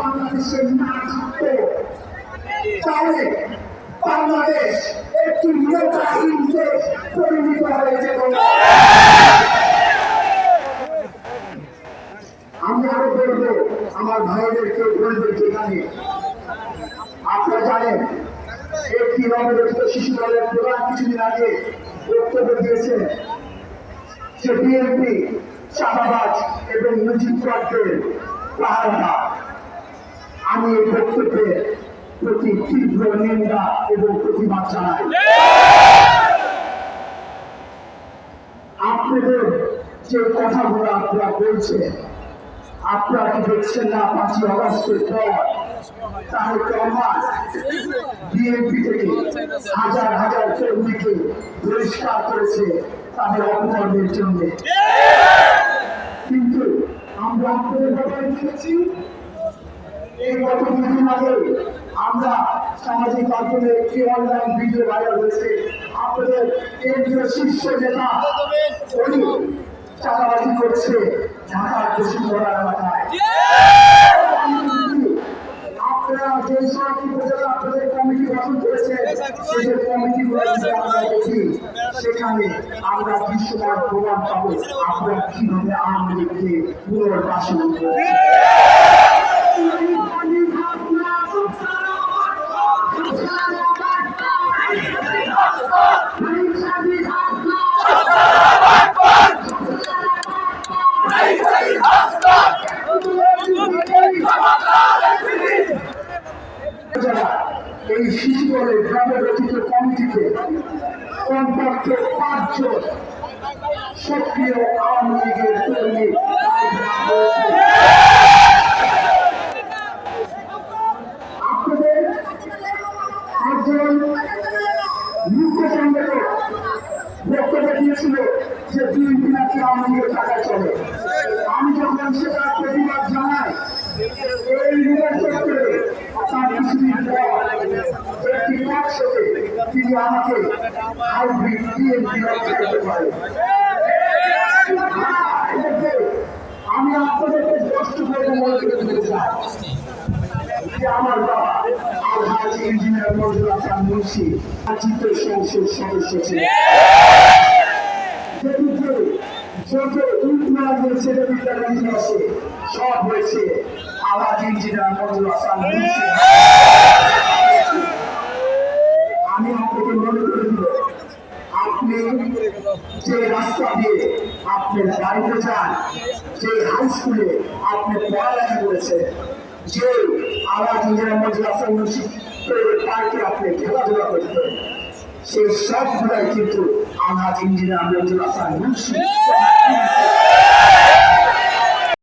বাংলাদেশের না বাংলাদেশ একটি নেতাহীন দেশ পরিণত হয়ে যেত আমি আরও বলব, আমার ভাইদেরকে বলব যেখানে। আপনারা জানেন, একটি নবগঠিত শিশু দলের প্রধান কিছুদিন আগে বক্তব্য দিয়েছেন যে বিএনপি চাঁদাবাজ এবং পাহারা আমি এই প্রতি তীব্র নিন্দা এবং প্রতিবাদ জানাই আপনাদের যে কথাগুলো আপনারা বলছেন, আপনারা কি দেখছেন না পাঁচই অগস্টের পর? তাহলে প্রমাণ বিএনপি থেকে হাজার হাজার কর্মীকে বহিষ্কার করেছে তাদের অপকর্মের জন্য। কিন্তু আমরা আপনাদের ব্যাপারে দেখেছি এই গত দুদিন আমরা সামাজিক মাধ্যমে একটি অনলাইন ভিডিও ভাইরাল হয়েছে। আপনাদের কেন্দ্রীয় শীর্ষ করছে আপনারা যে আপনাদের কমিটি গঠন করেছেন সেই দেখি, সেখানে আমরা দৃশ্যমান প্রমাণ পাবো। আপনারা কীভাবে আওয়ামী পুনর্বাসন করেছেন এই শিশু দলের গ্রামে গঠিত কমিটিতে কমপক্ষে পাঁচজন সক্রিয় আওয়ামী লীগের কর্মী। আমি যখন সেটা প্রতিবাদ জানাই, এই লিডার চত্বরে তার কিছুদিন পর একটি টকশোতে তিনি আমাকে হাইব্রিড বিএনপি করতে পারেন আমি আপনাদেরকে কষ্ট করে মনে করে দিতে চাই যে আমার বাবা আলহাজ ইঞ্জিনিয়ার মজুর হাসান মুন্সি আচিত সংসদ সদস্য ছিলেন যত উন্নয়নের ছেলে বিদ্যালয় আছে সব হয়েছে আলহাজ ইঞ্জিনিয়ার মজুর হাসান মুন্সি আমি আপনাকে মনে করে দিব আপনি যে রাস্তা দিয়ে আপনি বাড়িতে যান, যে হাই স্কুলে আপনি পড়ালেখা করেছেন, যে ইন্দিরা মজুর হাসান মুন্সি পার্কে আপনি খেলাধুলা করতেন, সেই সবগুলাই কিন্তু আওয়াজ ইঞ্জিনিয়ার মজুর হাসান মুন্সি